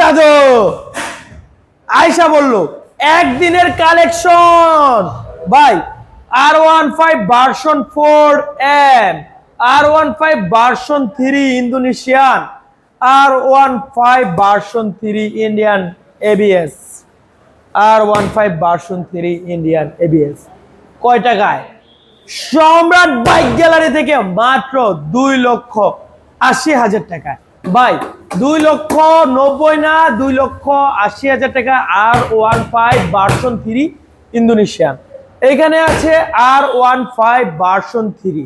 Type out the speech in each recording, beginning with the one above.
দাদু। আয়সা বলল, একদিনের কালেকশন। ভাই R one five version four M R one five version three Indonesian R one five version three Indian ABS R one five version three Indian ABS কয় টাকায়? সম্রাট bike gallery থেকে মাত্র দুই লক্ষ আশি হাজার টাকায়। ভাই দুই লক্ষ নব্বই না দুই লক্ষ আশি হাজার টাকা R one five version three Indonesian এখানে আছে R one five version three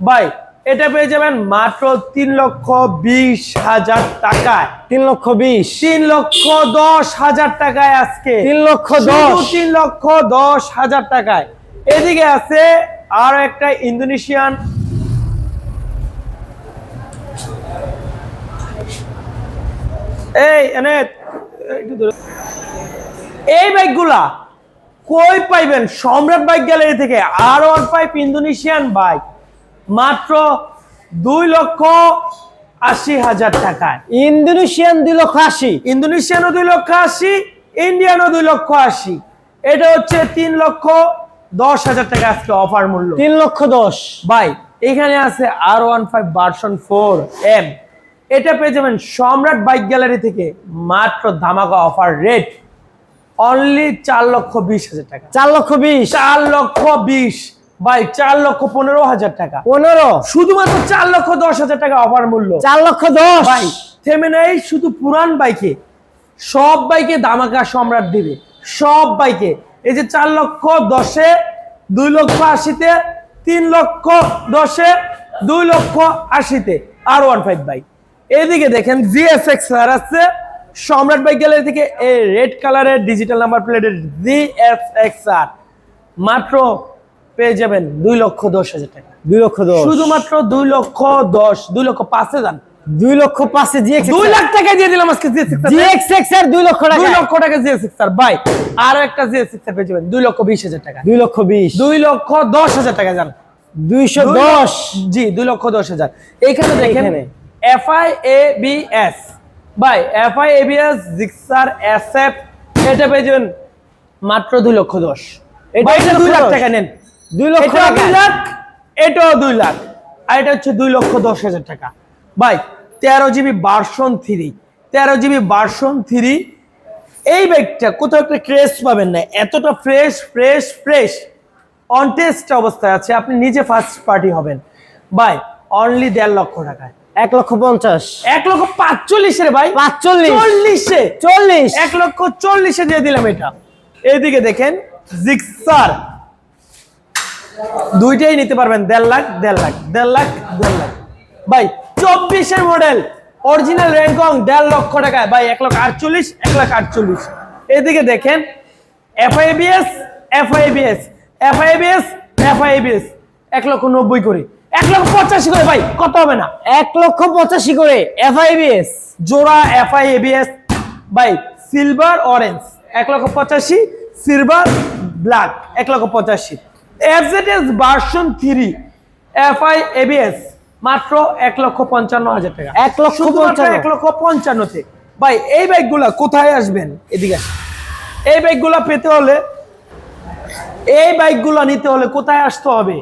ভাই এটা পেয়ে যাবেন মাত্র তিন লক্ষ বিশ হাজার টাকায়। তিন লক্ষ বিশ। তিন লক্ষ দশ হাজার টাকায় আজকে। তিন লক্ষ দশ। তিন লক্ষ দশ হাজার টাকায়। এদিকে আছে আরও একটা ইন্দোনেশিয়ান এই এনে একটু দূরে। এই বাইকগুলা কই পাইবেন? সম্রাট বাইক গ্যালারি থেকে। R one five Indonesian bike. মাত্র দুই লক্ষ আশি হাজার টাকা। ইন্দোনেশিয়ান দুই লক্ষ আশি। ইন্দোনেশিয়ানও দুই লক্ষ আশি ইন্ডিয়ানও দুই লক্ষ আশি। এটা হচ্ছে তিন লক্ষ দশ হাজার টাকা আজকে অফার মূল্য। তিন লক্ষ দশ। ভাই এখানে আছে R one five version four M. এটা পেয়ে যাবেন সম্রাট বাইক গ্যালারি থেকে মাত্র ধামাকা অফার রেট অনলি চার লক্ষ বিশ হাজার টাকা। চার লক্ষ বিশ? চার লক্ষ বিশ। ভাই চার লক্ষ পনেরো হাজার টাকা। পনেরো? শুধুমাত্র চার লক্ষ দশ হাজার টাকা অফার মূল্য। চার লক্ষ দশ? ভাই থেমে নেই শুধু পুরান বাইকে। সব বাইকে দামাকা সম্রাট দিবে। সব বাইকে। এই যে চার লক্ষ দশে দুই লক্ষ আশিতে তিন লক্ষ দশে দুই লক্ষ আশিতে। R one five bike. এদিকে দেখেন জিএসএক্স আর আছে সম্রাট বাইক গ্যালারি থেকে এই রেড কালারের ডিজিটাল নাম্বার প্লেটের জিএসএক্স আর মাত্র পেয়ে যাবেন দুই লক্ষ দশ হাজার টাকা দুই লক্ষ দশ শুধুমাত্র দুই লক্ষ দশ দুই লক্ষ পাঁচে যান দুই লক্ষ পাঁচে জিএক্স দুই লাখ টাকা দিয়ে দিলাম আজকে জিএক্স এক্সের দুই লক্ষ টাকা দুই লক্ষ টাকা জিএস সিক্স আর বাই আর একটা জিএস সিক্স পেয়ে যাবেন দুই লক্ষ বিশ হাজার টাকা দুই লক্ষ বিশ দুই লক্ষ দশ হাজার টাকা যান দুইশো দশ জি দুই লক্ষ দশ হাজার এইখানে দেখেন F I A B S by F I A B S Gixxer S F এটা পেয়ে যাবেন মাত্র দুই লক্ষ দশ। এটা দুই লাখ টাকা নেন। দুই লক্ষ দুই লাখ এটাও দুই লাখ। আর এটা হচ্ছে দুই লক্ষ দশ হাজার টাকা। ভাই তেরো জিবি বার্সন থ্রি তেরো জিবি বার্সন থ্রি এই ব্যাগটা কোথাও একটা ক্রেস পাবেন না। এতটা fresh fresh fresh on test অবস্থায় আছে। আপনি নিজে ফার্স্ট পার্টি হবেন। ভাই অনলি দেড় লক্ষ টাকায়। এক লক্ষ পঞ্চাশ। এক লক্ষ পাঁচচল্লিশে ভাই। পাঁচচল্লিশ। চল্লিশে। চল্লিশ। এক লক্ষ চল্লিশে দিয়ে দিলাম এটা। এইদিকে দেখেন জিক্সার। দুইটাই নিতে পারবেন দেড় লাখ দেড় লাখ দেড় লাখ দেড় লাখ। ভাই চব্বিশের মডেল অরিজিনাল র্যাঙ্কং দেড় লক্ষ টাকায় ভাই এক লক্ষ আটচল্লিশ এক লাখ আটচল্লিশ। এদিকে দেখেন এফআইবিএস এফআইবিএস এফআইবিএস এফআইবিএস। এক লক্ষ নব্বই করে। এক লক্ষ পঁচাশি করে ভাই কত হবে না? এক লক্ষ পঁচাশি করে এফআইবিএস জোড়া FI ABS by silver orange এক লক্ষ পঁচাশি সিলভার ব্ল্যাক এক লক্ষ পঁচাশি। FZS version three FI ABS মাত্র এক লক্ষ পঞ্চান্ন হাজার টাকা। এক লক্ষ এক লক্ষ পঞ্চান্নতে ভাই এই বাইকগুলা কোথায় আসবেন? এদিকে এই বাইকগুলা পেতে হলে এই বাইকগুলো নিতে হলে কোথায় আসতে হবে?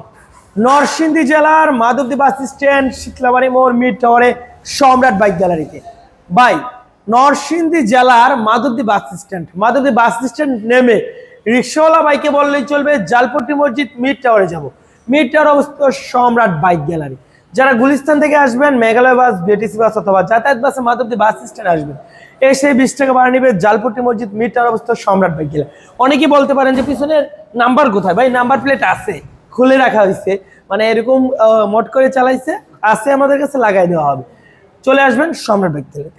নরসিংদী জেলার মাধবদী বাস স্ট্যান্ড, শীতলাবাড়ি মোড়, মিড টাওয়ারে সম্রাট বাইক গ্যালারিতে। ভাই, নরসিংদী জেলার Madhabdi bus stand. Madhabdi bus stand নেমে রিক্সাওয়ালা বাইকে বললেই চলবে, জালপট্টি মসজিদ, মিড টাওয়ারে যাব। মিড টাওয়ার অবস্থিত সম্রাট বাইক গ্যালারি। যারা গুলিস্তান থেকে আসবেন, মেঘালয় বাস বিটিসি বাস অথবা যাতায়াত বাসে মাধবদী বাস স্ট্যান্ড আসবেন, এসে বিশ টাকা ভাড়া নিবে জালপট্টি মসজিদ, মিড টাওয়ার অবস্থা সম্রাট বাইক গ্যালারি। অনেকেই বলতে পারেন যে পিছনের নাম্বার কোথায়? ভাই, নাম্বার প্লেট আছে। খুলে রাখা হয়েছে। মানে এরকম মট করে চালাইছে, আছে আমাদের কাছে লাগাই দেওয়া হবে। চলে আসবেন সম্রাট গেলে